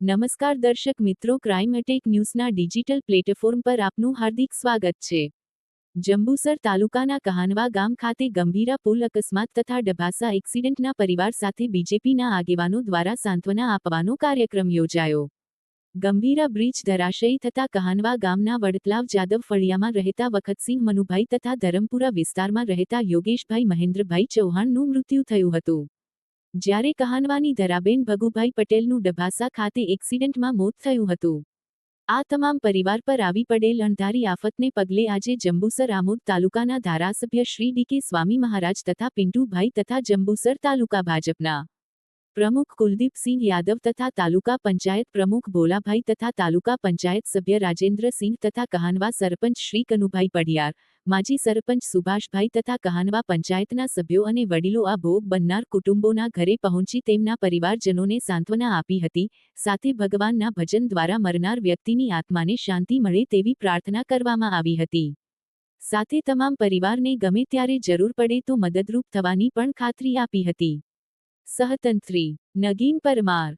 નમસ્કાર દર્શક મિત્રો ક્રાઇમ અટેક ન્યૂઝના ડિજિટલ પ્લેટફોર્મ પર આપનું હાર્દિક સ્વાગત છે. જંબુસર તાલુકાના કહાનવા ગામ ખાતે ગંભીરા પુલ અકસ્માત તથા ડભાસા એક્સિડન્ટના પરિવાર સાથે બીજેપીના આગેવાનો દ્વારા સાંત્વના આપવાનો કાર્યક્રમ યોજાયો. ગંભીરા બ્રિજ ધરાશયી થતા કહાનવા ગામના વડતલાવ જાદવ ફળિયામાં રહેતા વખતસિંહ મનુભાઈ તથા ધરમપુરા વિસ્તારમાં રહેતા યોગેશભાઈ મહેન્દ્રભાઈ ચૌહાણનું મૃત્યુ થયું હતું. જ્યારે કહાનવાની ધરાબેન ભગુભાઈ પટેલનું ડભાસા ખાતે એક્સિડન્ટમાં મોત થયું હતું. આ તમામ પરિવાર પર આવી પડેલ અણધારી આફતને પગલે આજે જંબુસર આમોદ તાલુકાના ધારાસભ્ય શ્રી ડી કે સ્વામી મહારાજ તથા પિન્ટુભાઈ તથા જંબુસર તાલુકા ભાજપના પ્રમુખ કુલદીપસિંહ યાદવ તથા તાલુકા પંચાયત પ્રમુખ ભોલાભાઈ તથા તાલુકા પંચાયત સભ્ય રાજેન્દ્રસિંહ તથા કહાનવા સરપંચ શ્રી કનુભાઈ પડિયાર માજી સરપંચ સુભાષભાઈ તથા કહાનવા પંચાયતના સભ્યો અને વડીલો આ ભોગ બનનાર કુટુંબોના ઘરે પહોંચી તેમના પરિવારજનોને સાંત્વના આપી હતી, સાથે ભગવાનના ભજન દ્વારા મરનાર વ્યક્તિની આત્માને શાંતિ મળે તેવી પ્રાર્થના કરવામાં આવી હતી. સાથે તમામ પરિવારને ગમે ત્યારે જરૂર પડે તો મદદરૂપ થવાની પણ ખાતરી આપી હતી. સહતંત્રી, નગીન પરમાર